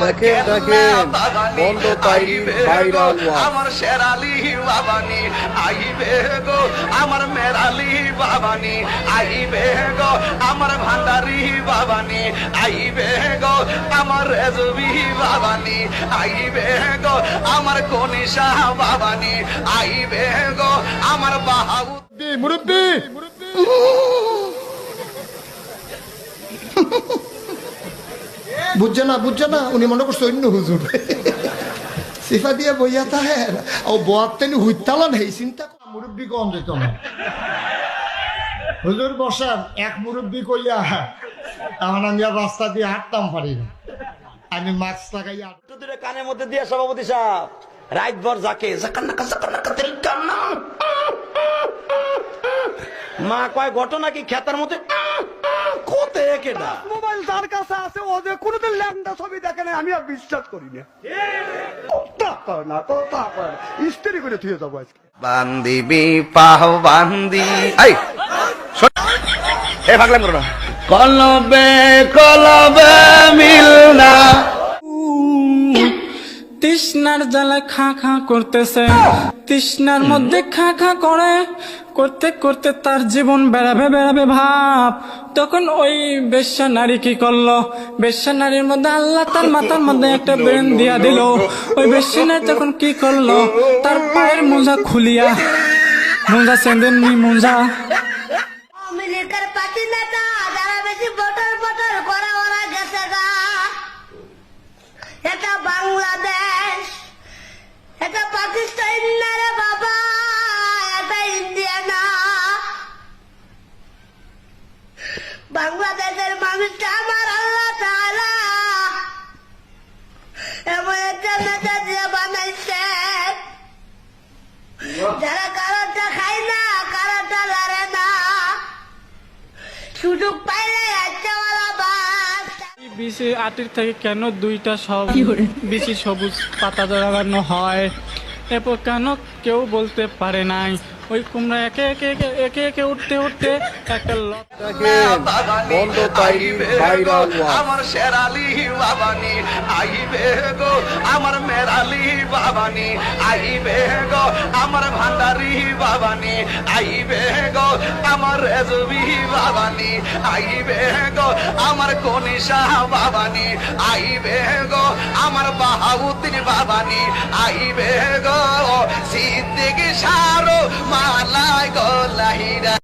দেখেন দেখেন বন্ধ তাই ভাইরাল আমার শেরালি বাবানি আইবে গো আমার মেরালি বাবানি আইবে গো আমার ভান্ডারি বাবানি আইবে গো আমার রেজবি বাবানি আইবে গো আমার কনিশা বাবানি আইবে গো আমার বাহাউ মুরব্বী বুঝছে না বুঝছে না, উনি মনে করছে অন্য হুজুর। সিফা দিয়ে বইয়া তাহে ও বোয়ার তেনি হুইতালান হেই, চিন্তা কর। মুরব্বী কম যেত না হুজুর বসান, এক মুরব্বী কইয়া এখন আমি আর রাস্তা দিয়ে হাঁটতাম পারি না। আমি মাস্ক একটু দূরে কানের মধ্যে দিয়ে সভাপতি সাহেব, রাত ভর যাকে মা কয়, ঘটনা কি? খেতার মধ্যে কোতে কেডা মোবাইল তার কাছে আছে ও যে কোনোদিন ল্যাংটা ছবি দেখে নাই আমি আর বিশ্বাস করি না। না কথা কয় ইস্ত্রি করে থুয়ে যাব আজকে। বান্দিবি পাহ বান্দি। এই। এ ভাগলাম করো না। কলবে কলবে মিলনা তৃষ্ণার জ্বালায় খা খা করতেছে। তৃষ্ণার মধ্যে খা খা করে। করতে করতে তার জীবন বেড়াবে বেড়াবে ভাব। তখন ওই বেশ্যা নারী কি করল? বেশ্যা নারীর মধ্যে আল্লাহ তার মাথার মধ্যে একটা ব্রেন দিয়া দিল। ওই বেশ্যা নারী তখন কি করল? তার পায়ের মোজা খুলিয়া, মোজা সেন্দেননি, মোজা বাংলাদেশের মানুষটা আমার আল্লাহ তাআলা। এমন একটা নেতা দিয়ে বানাইছে। যারা কারোটা খায় না কারোটা লড়ে না। সুযোগ পাইলে বিসি। আটির থেকে কেন দুইটা সব বিসি সবুজ পাতা লাগানো হয়? এরপর কেন কেউ বলতে পারে নাই? ওই কুমড়া একে একে একে একে একে উঠতে উঠতে একটা বন্ধ তাই ভাইরাল আমার শেরালি বাবানি আইবে গো আমার মেরালি বাবানি আইবে গো আমার ভান্ডারি বাবানি আইবে গো আমার রেজবি বাবানি আইবে গো আমার কনিশা বাবানি আইবে গো আমার বাহাউদ্দিন বাবানি আইবে গো সিদ্দিক সারো মালাই গো লাহিরা।